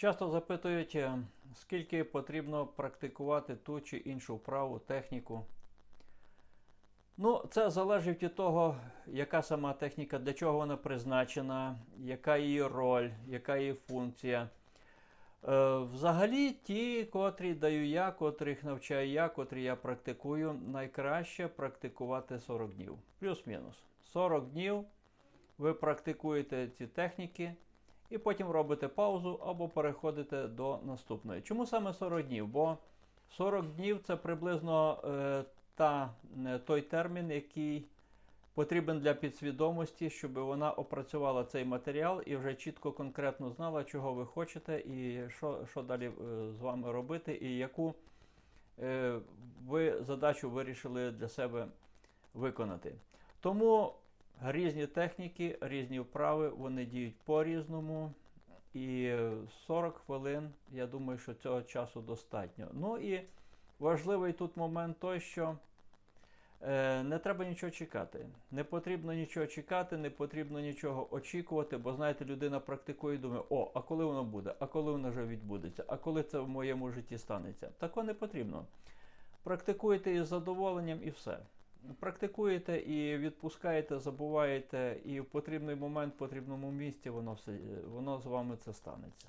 Часто запитують, е, скільки потрібно практикувати ту чи іншу вправу, техніку. Ну, це залежить від того, яка сама техніка, для чого вона призначена, яка її роль, яка її функція. Е, взагалі, ті, котрі даю я, котрих навчаю я, котрі я практикую, найкраще практикувати 40 днів. Плюс-мінус. 40 днів ви практикуєте ці техніки і потім робите паузу або переходите до наступної. Чому саме 40 днів? Бо 40 днів це приблизно е, та, е, той термін, який потрібен для підсвідомості, щоб вона опрацювала цей матеріал і вже чітко конкретно знала, чого ви хочете, і що, що далі е, з вами робити, і яку е, ви задачу вирішили для себе виконати. Тому різні техніки, різні вправи, вони діють по-різному. І 40 хвилин, я думаю, що цього часу достатньо. Ну і важливий тут момент той, що е, не треба нічого чекати. Не потрібно нічого чекати, не потрібно нічого очікувати, бо знаєте, людина практикує і думає, о, а коли воно буде, а коли воно вже відбудеться, а коли це в моєму житті станеться. Такого не потрібно. Практикуйте із задоволенням і все. Практикуєте і відпускаєте, забуваєте, і в потрібний момент, в потрібному місці воно все воно з вами це станеться.